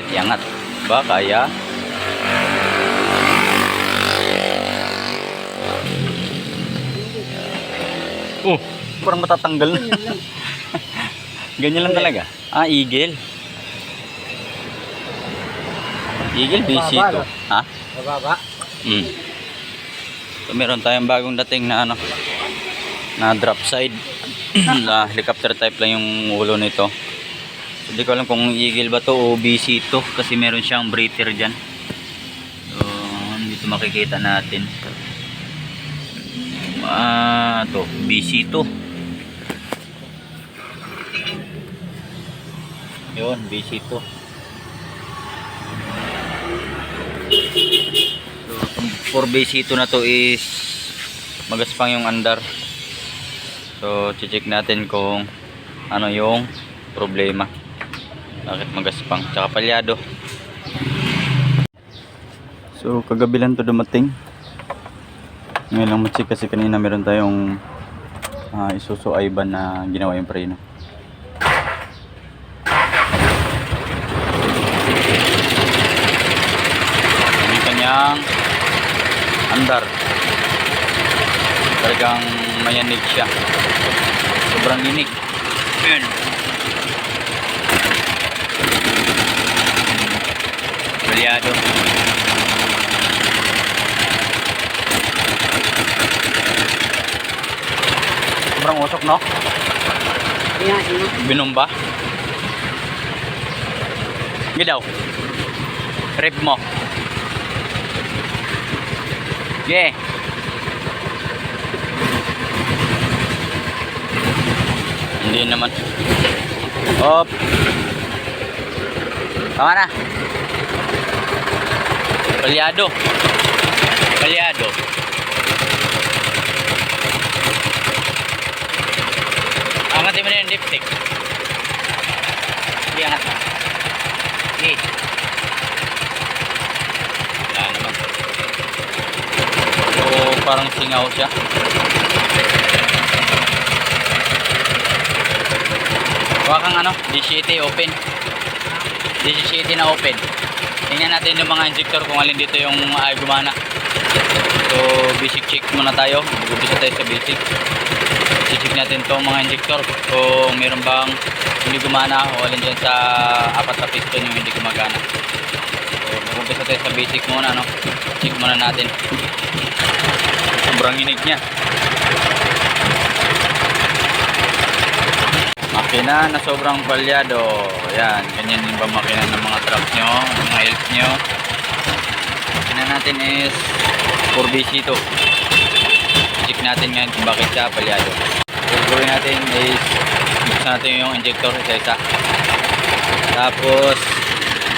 Bakit iangat? Ba, kaya? Oh, parang matatanggal na. Ganyan lang talaga. Ah, eagle. Eagle, busy no? Ha? Mababa. Mm. So, meron tayong bagong dating na ano na drop side na helicopter type lang yung ulo nito hindi ko alam kung eagle ba to o BC to kasi meron siyang breather dyan so dito makikita natin ah to BC to yun BC to So, for base ito na to is magaspang yung andar. So, check natin kung ano yung problema. Bakit magaspang? Tsaka palyado. So, kagabi lang to dumating. Ngayon lang matchik kasi kanina meron tayong uh, isuso Ivan na ginawa yung preno. yung kanyang andar talagang mayanig siya sobrang inig yun Balyado. Sobrang usok, no? Iya, iya. Binumba. Hindi daw. Rip mo. Yeah. Hindi naman. Op. Tama na. Palyado. Palyado. Angatin mo na yung lipstick. Hindi, angat mo. Sige. Wala naman. So, parang singaw siya. Huwag kang ano, D-City open. D-City na open. Tingnan natin yung mga injector kung alin dito yung ay gumana. So, basic check muna tayo. Mag-umpisa tayo sa basic. I-check natin itong mga injector kung meron bang hindi gumana o alin dyan sa apat na piston yung hindi gumagana. So, mag-umpisa tayo sa basic muna, no? Check muna natin. Sobrang inig niya. Makina na sobrang palyado. Yan, ganyan yung ba makina ng mga truck nyo, mga elf nyo. Makina natin is 4BC to. Check natin ngayon kung bakit siya palyado. So, gawin natin is buksan natin yung injector isa-isa. Tapos,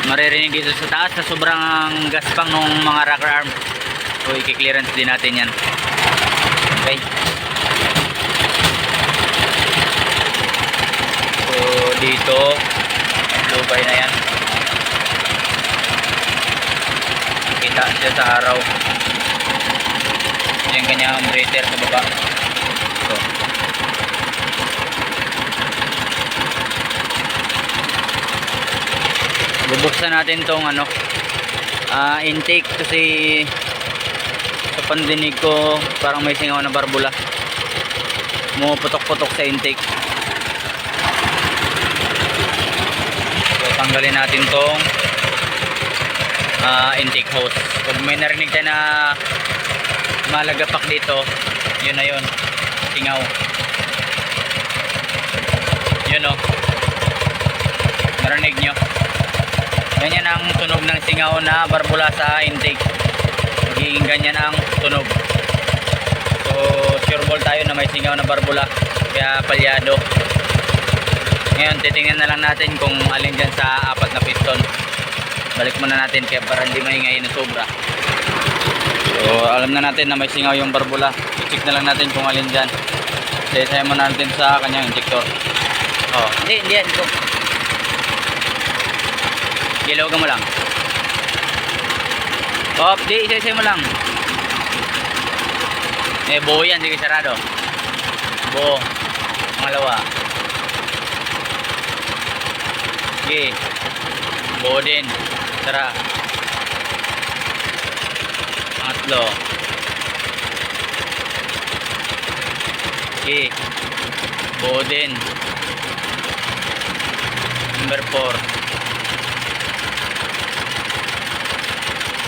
maririnig dito sa taas na sobrang gaspang ng mga rocker arm. So, i-clearance din natin yan. Okay. So, dito, lubay na yan. Kita siya sa araw. Yung kanyang breather sa baba. So. Bubuksan natin tong ano, ah, intake kasi sa pandinig ko parang may singaw na barbula. Pumuputok-putok sa intake. Tanggalin natin tong ah, intake hose. Pag may narinig tayo na malagapak dito, yun na yun. Singaw. Yun o. Narinig nyo. Ganyan ang tunog ng singaw na barbula sa intake. Magiging ganyan ang tunog. So, sure ball tayo na may singaw na barbula. Kaya palyado. Ngayon, titingnan na lang natin kung alin dyan sa apat na piston. Balik muna natin kaya para hindi maingay na sobra. So, alam na natin na may singaw yung barbula. I-check na lang natin kung alin dyan. Isa-isa muna natin sa kanyang injector. Oh, hindi, hindi yan. Ito. Gilawagan mo lang. Oh, di, isa-isa mo lang. Eh, buo yan. Sige, sarado. Buo. Pangalawa. Sige. Buo din. Tara. Pangatlo. Okay. Buo din. Number 4.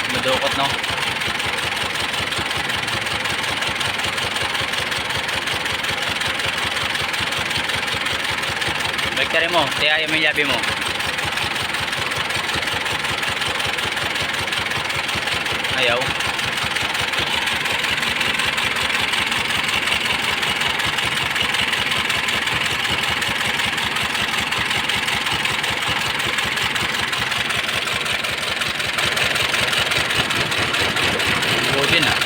Madukot no? Balik ka rin mo. Tiyayo mo yung labi mo. Ayaw. Din ah.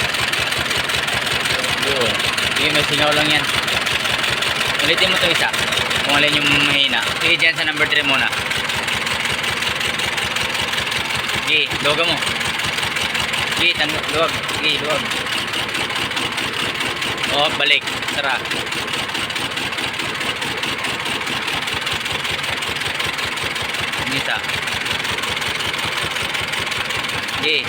Buo. Sige, may singaw lang yan. Ulitin mo to isa. Kung alin yung mahina. Sige, dyan sa number 3 muna. Sige, doga mo. Sige, tan luwag. Sige, luwag. Oh, balik. Tara. Isa. Sige.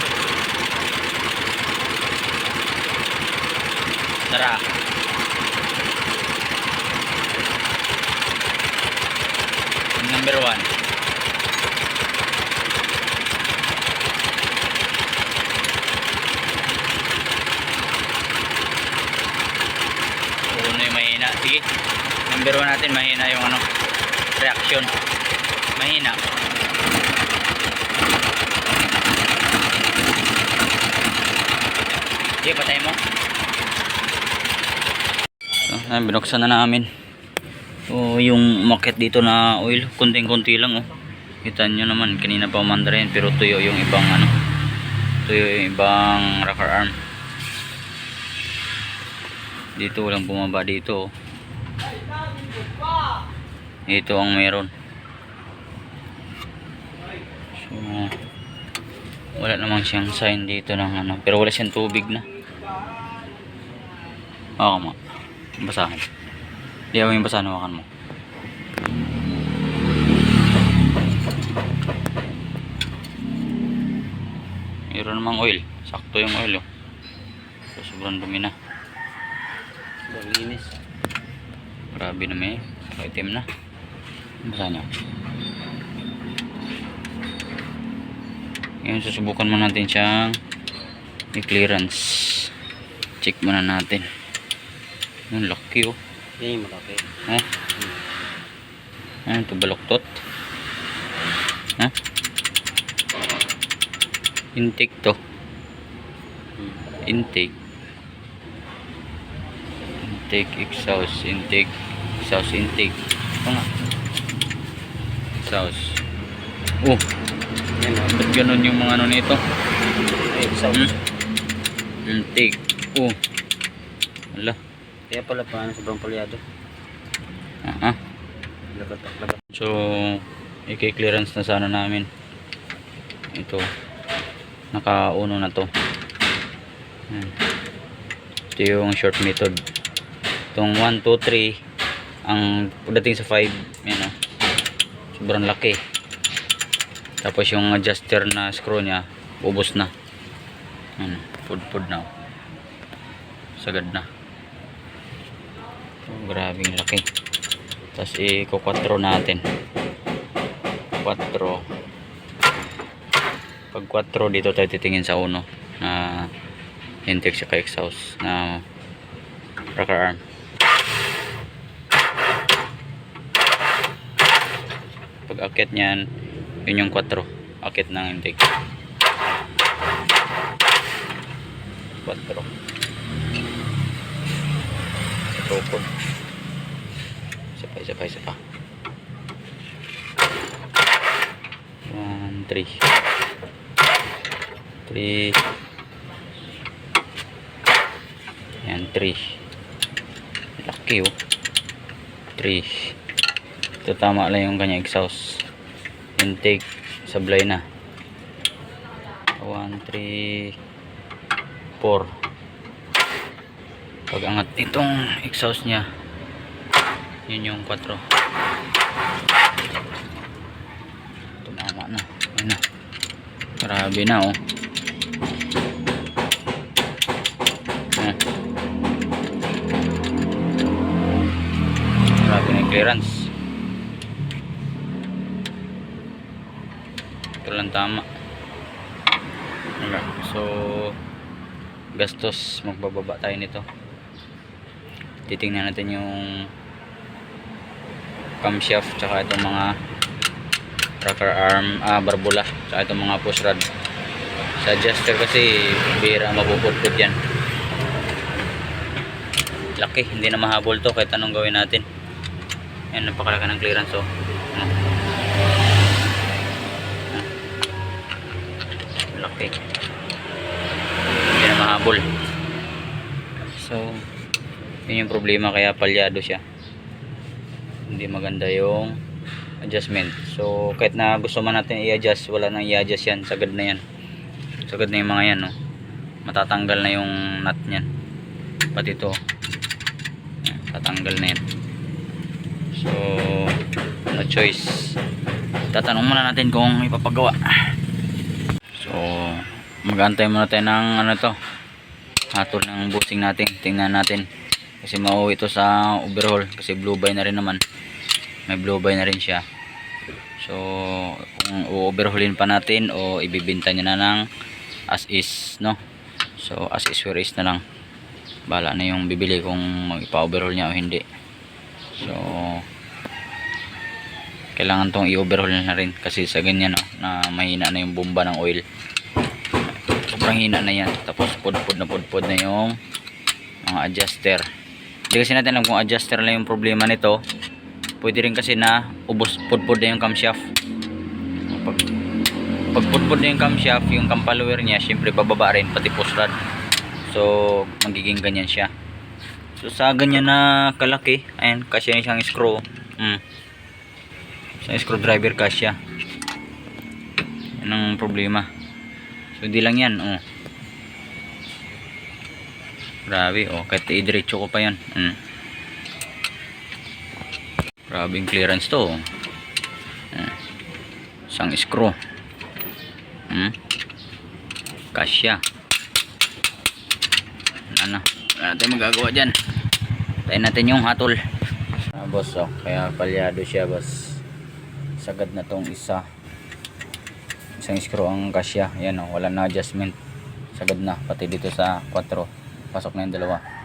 Tara. Number 1. Uno yung mahina. Sige. Number 1 natin mahina yung ano reaction. Mahina. Sige, patay mo. So, ayan, binuksan na namin. So, yung market dito na oil, kunting-kunti lang oh. Kita nyo naman, kanina pa umanda rin, pero tuyo yung ibang ano, tuyo yung ibang rocker arm. Dito walang bumaba dito oh. Ito ang meron. So, wala namang siyang sign dito ng ano, pero wala siyang tubig na. Oo ma. Basahan. Di ako yung basahan, hawakan mo. Meron namang oil. Sakto yung oil oh. So, sobrang dumi na. Grabe na may. Itim na. Basahan niyo. Ngayon susubukan mo natin siyang i-clearance. Check muna natin. Ang laki oh. Yan yung malaki. Oh. Ano ito baloktot? Ha? Intake to. Intake. Intake, exhaust, intake, exhaust, intake. Ito nga. Exhaust. Oh, Yan o. ba't ganun yung mga ano nito? Exhaust. Hmm? Intake. Oh. Wala. Kaya pala pa ano, sobrang palyado. Ah, ah. Lagat, lagat. So, i-clearance na sana namin. Ito. Nakauno na to. Yan. Ito yung short method. Itong 1, 2, 3. Ang pagdating sa 5, yan o. Sobrang laki. Tapos yung adjuster na screw niya, ubos na. Yan. Food food na. Sagad na. Oh, grabing laki. Tapos i-4 natin. 4. Pag 4 dito tayo titingin sa uno na intake siya kay exhaust na rocker arm. Pag akit niyan, yun yung 4. Akit ng intake. 4. Sa tukod. Isa pa, isa pa, isa pa. One, three. Three. Yan, three. Laki oh. Three. Ito tama lang yung kanya exhaust. Intake, sablay na. One, three, four. Pag angat itong exhaust niya, yun yung 4 tumama na Grabe na oh. Grabe na clearance. Lang tama. So, gastos magbababa tayo nito. Titingnan natin yung camshaft tsaka itong mga rocker arm, ah, barbula tsaka itong mga push rod. Sa adjuster kasi bira mapupudpud yan. Laki, hindi na mahabol to kahit anong gawin natin. Yan, napakalaki ng clearance oh. Ano? Laki. Hindi na mahabol. So, yun yung problema kaya palyado siya. Hindi maganda yung adjustment. So, kahit na gusto man natin i-adjust, wala nang i-adjust yan. Sagad na yan. Sagad na yung mga yan, no. Matatanggal na yung nut niyan. Pati ito. Tatanggal na yan. So, no choice. Tatanong muna natin kung ipapagawa. So, mag-antay muna tayo ng ano to. Hatol ng busing natin. Tingnan natin. Kasi mauwi ito sa overhaul. Kasi blue by na rin naman. May blue by na rin siya. So, kung overhaulin pa natin o ibibinta niya na ng as is, no? So, as is where is na lang. Bala na yung bibili kung mag-ipa-overhaul niya o hindi. So, kailangan tong i-overhaul na rin kasi sa ganyan no, na mahina na yung bomba ng oil. Sobrang hina na yan. Tapos pudpud na pudpud na yung mga adjuster. Hindi kasi natin alam kung adjuster lang yung problema nito. Pwede rin kasi na ubos pudpud na yung camshaft. Pag, pag pudpud na yung camshaft, yung cam follower niya, syempre bababa rin pati push rod. So, magiging ganyan siya. So, sa ganyan na kalaki, ayan, kasi na siyang screw. Mm. Sa screwdriver kasya. Yan ang problema. So, hindi lang yan, oh. Grabe, oh. Kahit idiretso ko pa yan. Mm. Grabe yung clearance to, oh. Mm. Isang screw. Mm. Kasya. Ano, wala tayong magagawa dyan. Tayo natin yung hatol. Ah, boss, oh. Kaya palyado siya, boss. Sagad na tong isa. Isang screw ang kasya. Yan, oh. Wala na adjustment. Sagad na. Pati dito sa 4. Pasok na yung dalawa.